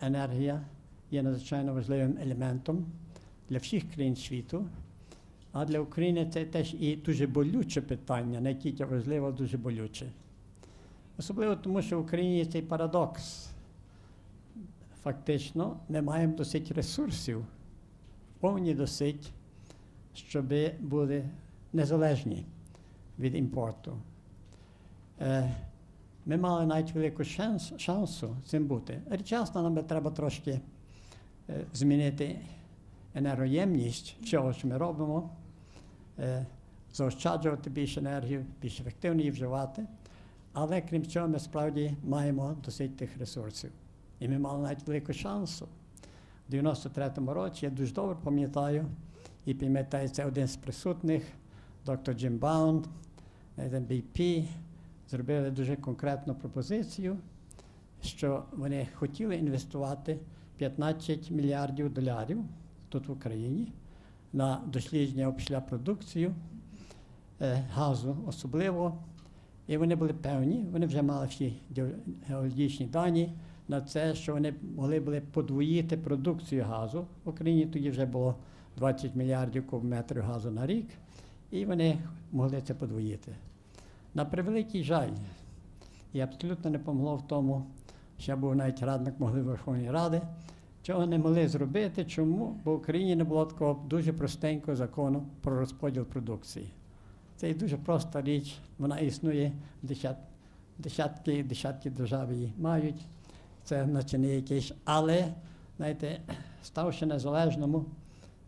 Енергія є надзвичайно важливим елементом для всіх країн світу. А для України це теж і дуже болюче питання, не тільки важливе, а дуже болюче. Особливо тому, що в Україні є цей парадокс. Фактично, ми маємо досить ресурсів, повні досить, щоб були незалежні від імпорту. Е, ми мали навіть велику шанс, шансу цим бути. Рідчасно нам треба трошки е, змінити енергоємність всього, що ми робимо, е, заощаджувати більше енергії, більш ефективно її вживати. Але крім цього, ми справді маємо досить тих ресурсів. І ми мали навіть велику шансу. У 93-му році я дуже добре пам'ятаю, і пам'ятаю, це один з присутних, доктор Джим Баунд, BP, зробили дуже конкретну пропозицію, що вони хотіли інвестувати 15 мільярдів доларів тут в Україні на дослідження після продукцію е, газу особливо. І вони були певні, вони вже мали всі геологічні дані на це, що вони могли були подвоїти продукцію газу. В Україні тоді вже було 20 мільярдів кубометрів газу на рік, і вони могли це подвоїти. На превеликий жаль, і абсолютно не помогло в тому, що я був навіть радник могли Верховної Ради, чого не могли зробити. Чому? Бо в Україні не було такого дуже простенького закону про розподіл продукції. Це і дуже проста річ, вона існує, десятки десятки держав її мають. Це наче не якийсь. Але, знаєте, ставши незалежному,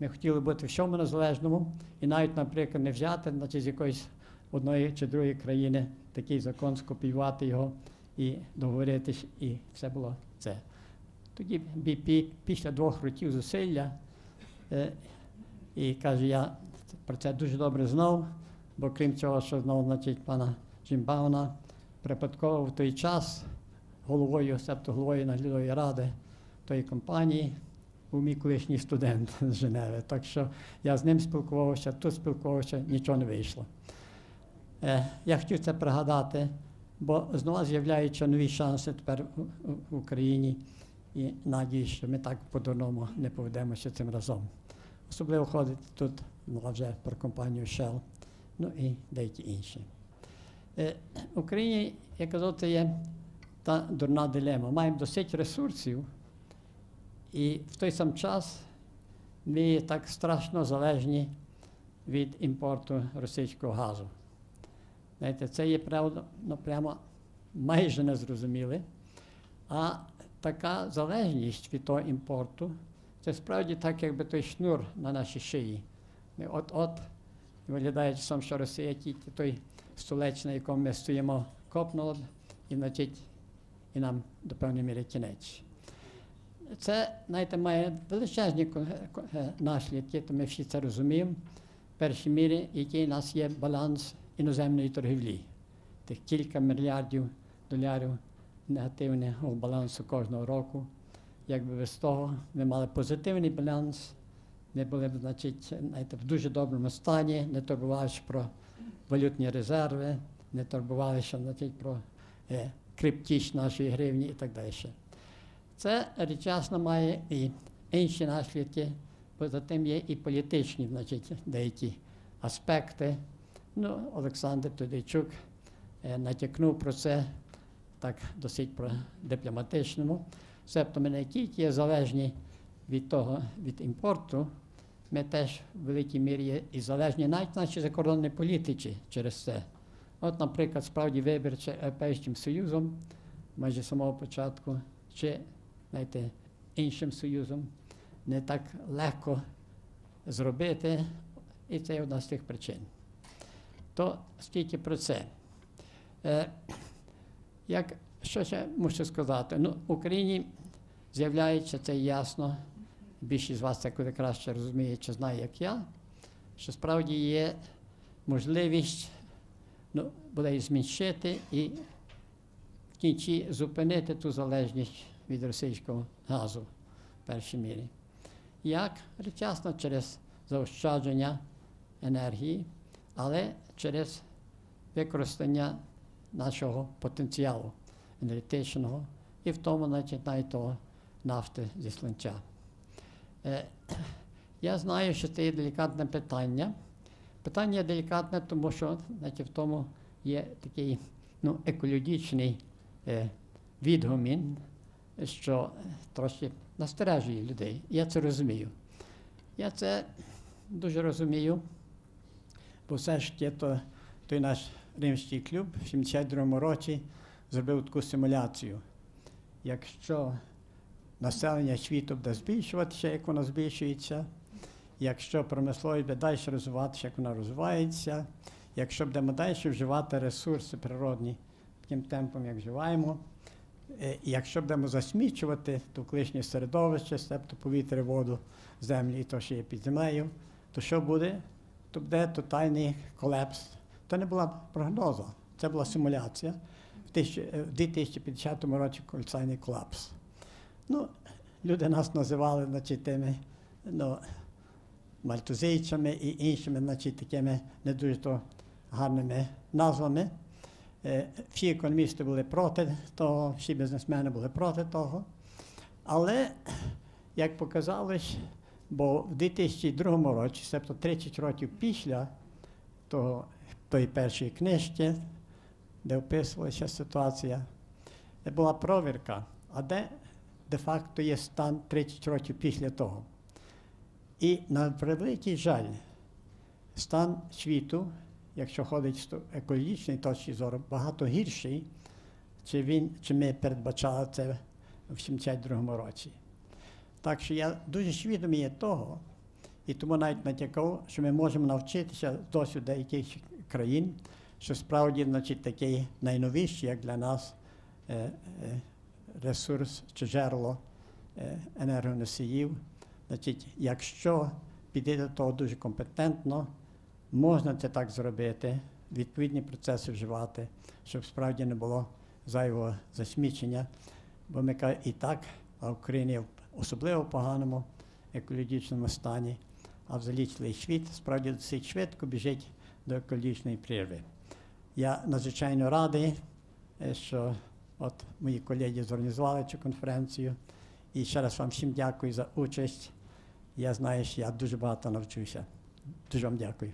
ми хотіли бути всьому незалежному і навіть, наприклад, не взяти значить, з якоїсь одної чи другої країни такий закон, скопіювати його і договоритись, і все було це. Тоді BP після двох років зусилля, е, і каже, я про це дуже добре знав, бо крім цього, що знав значить, пана Джимбауна, припадково в той час головою, себто головою наглядової ради тої компанії, був мій колишній студент з Женеви. Так що я з ним спілкувався, тут спілкувався, нічого не вийшло. Е, я хотів це пригадати, бо знову з'являються нові шанси тепер в Україні і надію, що ми так по-дурному не поведемося цим разом. Особливо ходить тут мова вже про компанію Shell, ну і деякі інші. Е, в Україні, як казав, є та дурна дилема. Маємо досить ресурсів, і в той сам час ми так страшно залежні від імпорту російського газу. Знаєте, Це є правда, ну, прямо майже незрозуміле. А така залежність від того імпорту, це справді так, якби той шнур на нашій шиї. От-от, виглядає сам, що Росія тільки той столець, на якому ми стоїмо, копнула, і значить, і нам до певної міри кінець. Це, знаєте, має величезні наслідки, то ми всі це розуміємо. В першій мірі, який у нас є баланс іноземної торгівлі. Тих кілька мільярдів доларів негативного балансу кожного року. Якби без того ми мали позитивний баланс, ми були б значить, знаєте, в дуже доброму стані, не турбувалися про валютні резерви, не турбувалися значить, про е, криптіч нашої гривні і так далі. Це рідчасно має і інші наслідки, бо за тим є і політичні значить, деякі аспекти. Ну, Олександр Тодійчук е, натякнув про це так досить про дипломатичному. Себто ми не тільки є залежні від того, від імпорту, ми теж в великій мірі є і залежні навіть наші закордонні політики через це. От, наприклад, справді вибір чи Європейським Союзом майже з самого початку, чи знаєте, іншим союзом не так легко зробити, і це одна з тих причин. То стільки про це. Е, як, Що ще мушу сказати? Ну, В Україні з'являється це ясно, більшість з вас це куди краще розуміє, чи знає, як я, що справді є можливість ну, буде зміншити і в кінці зупинити ту залежність від російського газу в першій мірі. Як? Речасно через заощадження енергії але через використання нашого потенціалу енергетичного і в тому, значить, навіть того нафти зі слонча. Е, Я знаю, що це є делікатне питання. Питання делікатне, тому що значить, в тому є такий ну, екологічний е, відгомін, що трошки настережує людей. Я це розумію. Я це дуже розумію, бо все ж то, той наш римський клуб в 72-му році зробив таку симуляцію. Якщо населення світу буде збільшуватися, як воно збільшується, якщо промисловість буде далі розвиватися, як вона розвивається, якщо будемо далі вживати ресурси природні таким темпом, як вживаємо, е, і якщо будемо засмічувати довколишнє середовище, тобто повітря, воду, землю і то, що є під землею, то що буде? То буде тотальний колапс. Це не була прогноза, це була симуляція. В тисячі- е, в 2050 році колосальний колапс. Ну, люди нас називали значить, тими ну, мальтузійцями і іншими значить, такими не дуже то гарними назвами. Е, Всі економісти були проти того, всі бізнесмени були проти того. Але, як показалось, бо в 2002 році, тобто 30 років після того, тої першої книжки, де описувалася ситуація, була провірка, а де де-факто є стан 30 років після того. І на превеликий жаль, стан світу, якщо ходить з екологічної точки зору, багато гірший, чи, він, чи ми передбачали це в 72-му році. Так що я дуже свідомий є того, і тому навіть натякав, що ми можемо навчитися досвіду деяких країн, що справді значить, такий найновіший, як для нас, е, е, ресурс чи джерело е, енергоносіїв. Значить, якщо підійти до того дуже компетентно, можна це так зробити, відповідні процеси вживати, щоб справді не було зайвого засмічення. Бо ми і так, а в Україні особливо поганому екологічному стані, а взагалі цілий світ справді досить швидко біжить до екологічної прірви. Я надзвичайно радий, е, що от мої колеги зорганізували цю конференцію. І ще раз вам всім дякую за участь. Я знаю, що я дуже багато навчуся. Дуже вам дякую.